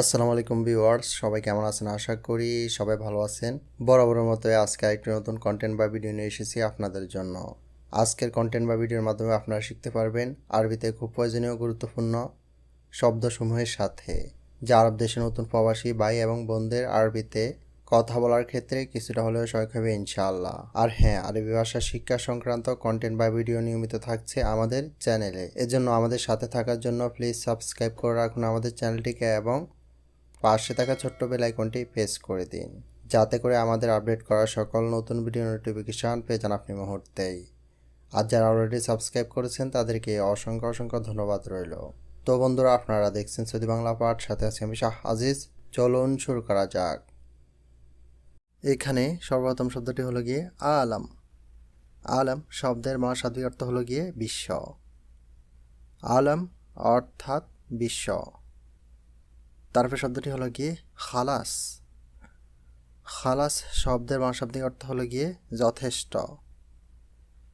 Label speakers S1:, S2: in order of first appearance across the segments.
S1: আসসালামু আলাইকুম ভিউয়ার্স, সবাই কেমন আছেন? আশা করি সবাই ভালো আছেন। বরাবরের মতো আজকে আরেকটি নতুন কন্টেন্ট বা ভিডিও নিয়ে এসেছি আপনাদের জন্য। আজকের কন্টেন্ট বা ভিডিওর মাধ্যমে আপনারা শিখতে পারবেন আরবিতে খুব প্রয়োজনীয় গুরুত্বপূর্ণ শব্দসমূহের সাথে। যা আরব দেশে নতুন প্রবাসী ভাই এবং বোনদের আরবিতে কথা বলার ক্ষেত্রে কিছুটা হলেও সহায়ক হবে ইনশাআল্লাহ। আর হ্যাঁ আরবি ভাষা শিক্ষা সংক্রান্ত কন্টেন্ট বা ভিডিও নিয়মিত থাকছে আমাদের চ্যানেলে এজন্য আমাদের সাথে থাকার জন্য প্লিজ সাবস্ক্রাইব করে রাখুন আমাদের চ্যানেলটিকে এবং পাশে থাকা ছোট্ট বেল আইকনটি প্রেস করে দিন। যাতে করে আমাদের আপডেট করা সকল নতুন ভিডিও নোটিফিকেশান পেয়ে যান আপনি মুহূর্তেই। আর যারা অলরেডি সাবস্ক্রাইব করেছেন, তাদেরকে অসংখ্য অসংখ্য ধন্যবাদ রইল। তো বন্ধুরা, আপনারা দেখছেন সৌদি বাংলা পাঠ, সাথে আছে আমি শাহ আজিজ। চলুন শুরু করা যাক। এখানে সর্বপ্রথম শব্দটি হলো গিয়ে আলাম। আলাম শব্দের মা শাব্দিক অর্থ হলো গিয়ে বিশ্ব। আলাম অর্থাৎ বিশ্ব। তারপরে শব্দটি হলো গিয়ে খালাস। খালাস শব্দের বাংশাব্দিক অর্থ হলো গিয়ে যথেষ্ট।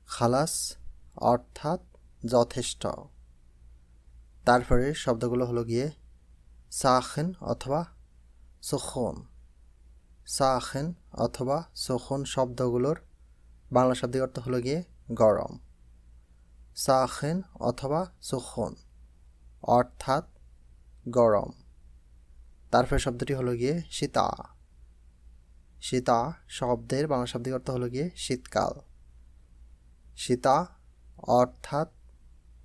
S1: খালাস অর্থাৎ যথেষ্ট। তারপরে শব্দগুলো হলো গিয়ে সাখেন অথবা সুখন। সাখেন অথবা সুখন শব্দগুলোর বাংলা শব্দিক অর্থ হলো গিয়ে গরম। সাখেন অথবা সুখন অর্থাৎ গরম। তারপরে শব্দটি হলো গিয়ে সীতা। সীতা শব্দের বাংলা শব্দিক অর্থ হলো গিয়ে শীতকাল। সীতা অর্থাৎ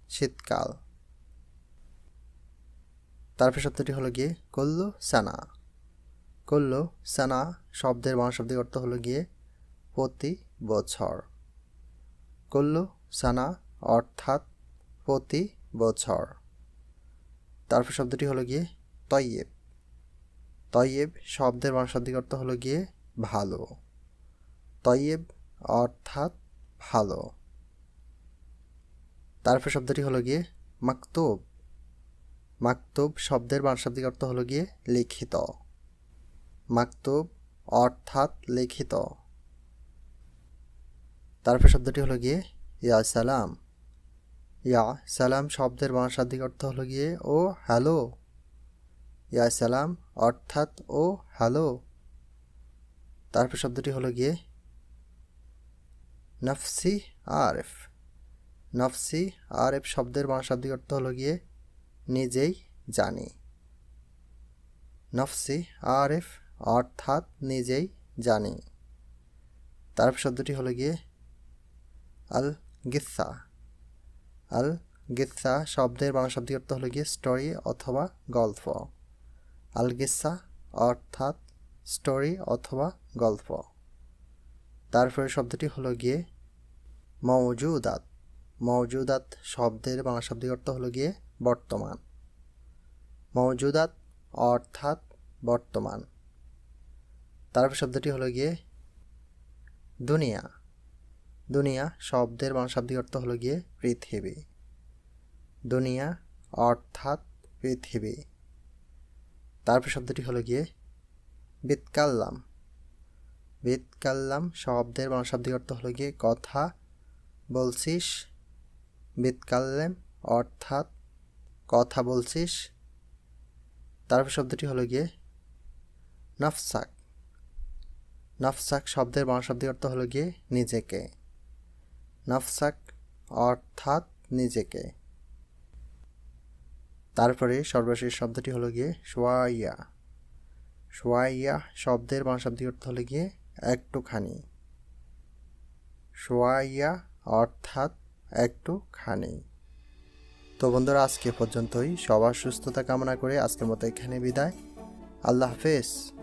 S1: শীতকাল। তারপরে শব্দটি হলো গিয়ে কল্লু সানা কল্লু সানা শব্দের বাংলা শব্দিক অর্থ হলো গিয়ে প্রতি বছর। কল্লু সানা অর্থাৎ প্রতি বছর। তারপর শব্দটি হলো গিয়ে তৈয়েব। তয়েব শব্দের বাংশাব্দিক অর্থ হলো গিয়ে ভালো। তয়েব অর্থাৎ ভালো। তারপর শব্দটি হলো গিয়ে মাকতুব। মাকতুব শব্দের বাংশাব্দিক অর্থ হলো গিয়ে লিখিত। মাকতুব অর্থাৎ লিখিত। তারপর শব্দটি হলো গিয়ে ইয়া সালাম। ইয়া সালাম শব্দের বাংশাব্দিক অর্থ হলো গিয়ে ও হ্যালো। ইয়া সালাম অর্থাৎ, ও, হ্যালো। তারপর শব্দটি হলো গিয়ে, নফসি আরেফ নফসি আরেফ শব্দের বাংশাব্দিক অর্থ হলো গিয়ে, নিজেই জানি। নফসি আরেফ অর্থাৎ, নিজেই জানি। তারপর শব্দটি হলো গিয়ে আল গিসা আল গিসা শব্দের বাংশাব্দিক অর্থ হলো গিয়ে, স্টোরি অথবা গল্প। আলগিসা, অর্থাৎ স্টোরি অথবা গল্প। তারপরে শব্দটি হলো গিয়ে মৌজুদাত মৌজুদাত শব্দের বাংলা শব্দের অর্থ হলো গিয়ে বর্তমান। মৌজুদাত অর্থাৎ বর্তমান। তারপর শব্দটি হলো গিয়ে দুনিয়া। দুনিয়া শব্দের বাংলা শব্দের অর্থ হলো গিয়ে পৃথিবী। দুনিয়া অর্থাৎ পৃথিবী। তারপর শব্দটি হলো গিয়ে বিৎকাল্লাম। বিৎকাল্লাম শব্দের বাংলা শব্দিক অর্থ হলো গিয়ে কথা বলছিস, বিৎকাল্লাম অর্থাৎ কথা বলছিস। তারপর শব্দটি হলো গিয়ে নফসাক। নফসাক শব্দের বাংলা শব্দিক অর্থ হলো গিয়ে নিজেকে। নফসাক অর্থাৎ নিজেকে। তারপরে সর্বশেষ শব্দটি হলো গিয়ে সোয়াইয়া। সোয়াইয়া শব্দের বাংশাব্দিক অর্থ হলো গিয়ে একটুখানি। সোয়াইয়া অর্থাৎ একটুখানি। তো বন্ধুরা, আজকে পর্যন্তই। সবার সুস্থতা কামনা করে আজকের মতো এখানে বিদায়। আল্লাহ হাফেজ।